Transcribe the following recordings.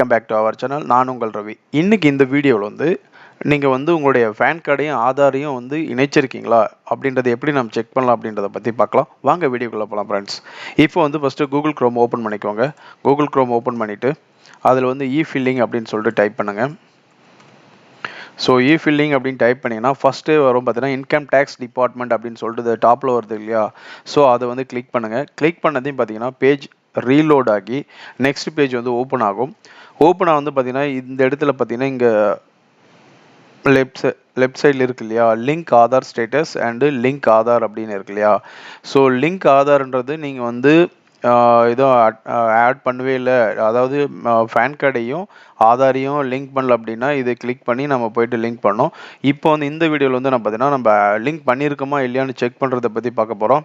Welcome back to our channel நான் உங்கள் ரவி. இன்றைக்கி இந்த வீடியோவில் வந்து நீங்கள் வந்து உங்களுடைய பேன் கார்டையும் ஆதாரையும் வந்து இணைச்சிருக்கீங்களா? அப்படின்றத எப்படி நம்ம செக் பண்ணலாம் அப்படின்றத பற்றி பார்க்கலாம். வாங்க வீடியோக்குள்ளே போகலாம் ஃப்ரெண்ட்ஸ் இப்போ வந்து ஃபஸ்ட்டு கூகுள் க்ரோம் ஓப்பன் பண்ணிக்கோங்க. கூகுள் க்ரோம் ஓப்பன் பண்ணிவிட்டு அதில் வந்து இ ஃபில்லிங் அப்படின்னு சொல்லிட்டு டைப் பண்ணுங்கள் ஸோ இ ஃபில்லிங் அப்படின்னு டைப் பண்ணிங்கன்னா ஃபஸ்ட்டு வரும் பார்த்தீங்கன்னா இன்கம் டேக்ஸ் டிபார்ட்மெண்ட் அப்படின்னு சொல்லிட்டு டாப்பில் வருது இல்லையா? ஸோ அதை வந்து கிளிக் பண்ணுங்கள் கிளிக் பண்ணதையும் பார்த்தீங்கன்னா பேஜ் ரீலோட் ஆகி நெக்ஸ்ட் பேஜ் வந்து ஓப்பன் ஆகும். ஓப்பனாக வந்து பார்த்தீங்கன்னா இந்த இடத்துல பார்த்தீங்கன்னா இங்கே லெஃப்ட் லெஃப்ட் சைடில் இருக்கு இல்லையா? Link Aadhaar status and link Aadhaar அப்படின்னு இருக்கு இல்லையா? ஸோ லிங்க் ஆதார்ன்றது நீங்கள் வந்து எதுவும் ஆட் பண்ணவே இல்லை. அதாவது பேன் கார்டையும் ஆதாரையும் லிங்க் பண்ணல அப்படின்னா இதை கிளிக் பண்ணி நம்ம போயிட்டு லிங்க் பண்ணோம். இப்போ வந்து இந்த வீடியோவில் வந்து நம்ம பார்த்தீங்கன்னா நம்ம லிங்க் பண்ணியிருக்கோமா இல்லையான்னு செக் பண்ணுறதை பற்றி பார்க்க போகிறோம்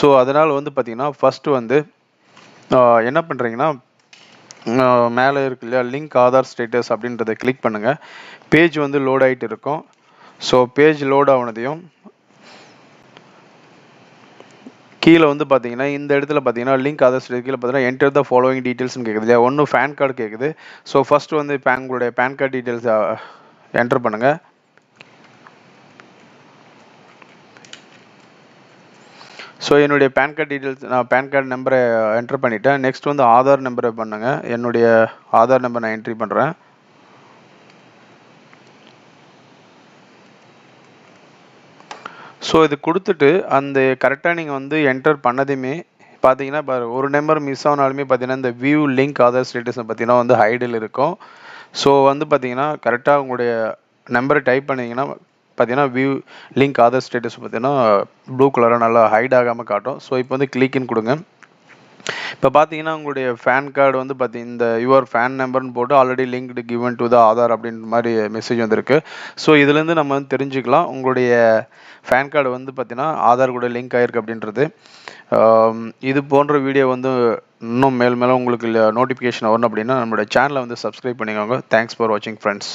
ஸோ அதனால் வந்து பார்த்தீங்கன்னா ஃபஸ்ட்டு வந்து என்ன பண்ணுறீங்கன்னா மேலே இருக்கு இல்லையா லிங்க் ஆதார் ஸ்டேட்டஸ் அப்படின்றத கிளிக் பண்ணுங்கள் பேஜ் வந்து லோட் ஆகிட்டு இருக்கும். ஸோ பேஜ் லோட் ஆனதையும் கீழே வந்து பார்த்தீங்கன்னா இந்த இடத்துல பார்த்தீங்கன்னா லிங்க் ஆதார் ஸ்டேட் கீழே பார்த்தீங்கன்னா என்டர் த ஃபாலோவிங் டீட்டெயில்ஸ்னு கேட்குது இல்லையா? ஒன்று பேன் கார்டு கேட்குது ஸோ ஃபஸ்ட்டு வந்து இப்போ உங்களுடைய பேன் கார்டு டீட்டெயில்ஸ் என்டர் பண்ணுங்கள் ஸோ என்னுடைய பேன் கார்டு டீட்டெயில்ஸ் நான் பேன் கார்டு நம்பரை என்டர் பண்ணிவிட்டேன் நெக்ஸ்ட் வந்து ஆதார் நம்பரை பண்ணுங்கள் என்னுடைய ஆதார் நம்பர் நான் என்ட்ரி பண்ணுறேன் ஸோ இது கொடுத்துட்டு அந்த கரெக்டாக நீங்கள் வந்து என்டர் பண்ணதையுமே பார்த்தீங்கன்னா இப்போ ஒரு நம்பர் மிஸ் ஆனாலுமே பார்த்தீங்கன்னா இந்த வியூ லிங்க் ஆதார் ஸ்டேட்டஸ் பார்த்தீங்கன்னா வந்து ஹைடில் இருக்கும். ஸோ வந்து பார்த்தீங்கன்னா கரெக்டாக உங்களுடைய நம்பரை டைப் பண்ணிங்கன்னா பார்த்தீங்கன்னா வியூ லிங்க் ஆதார் ஸ்டேட்டஸ் பார்த்தீங்கன்னா ப்ளூ கலராக நல்லா ஹைட் ஆகாமல் காட்டும். ஸோ இப்போ வந்து கிளிக்னு கொடுங்க. இப்போ பார்த்தீங்கன்னா உங்களுடைய ஃபேன் கார்டு வந்து பார்த்தீங்கன்னா இந்த யுவர் ஃபேன் நம்பர்னு போட்டு already linked given to the Aadhaar அப்படின்ற மாதிரி மெசேஜ் வந்திருக்கு. ஸோ இதுலேருந்து நம்ம வந்து தெரிஞ்சுக்கலாம். உங்களுடைய ஃபேன் கார்டு வந்து பார்த்தீங்கன்னா ஆதார் கூட லிங்க் ஆகிருக்கு அப்படின்றது. இது போன்ற வீடியோ வந்து இன்னும் மேல் மேலும் உங்களுக்கு நோட்டிஃபிகேஷன் வரணும் அப்படின்னா நம்மளோட சேனலை வந்து சப்ஸ்கிரைப் பண்ணிக்கோங்க. தேங்க்ஸ் ஃபார் வாட்சிங் ஃப்ரெண்ட்ஸ்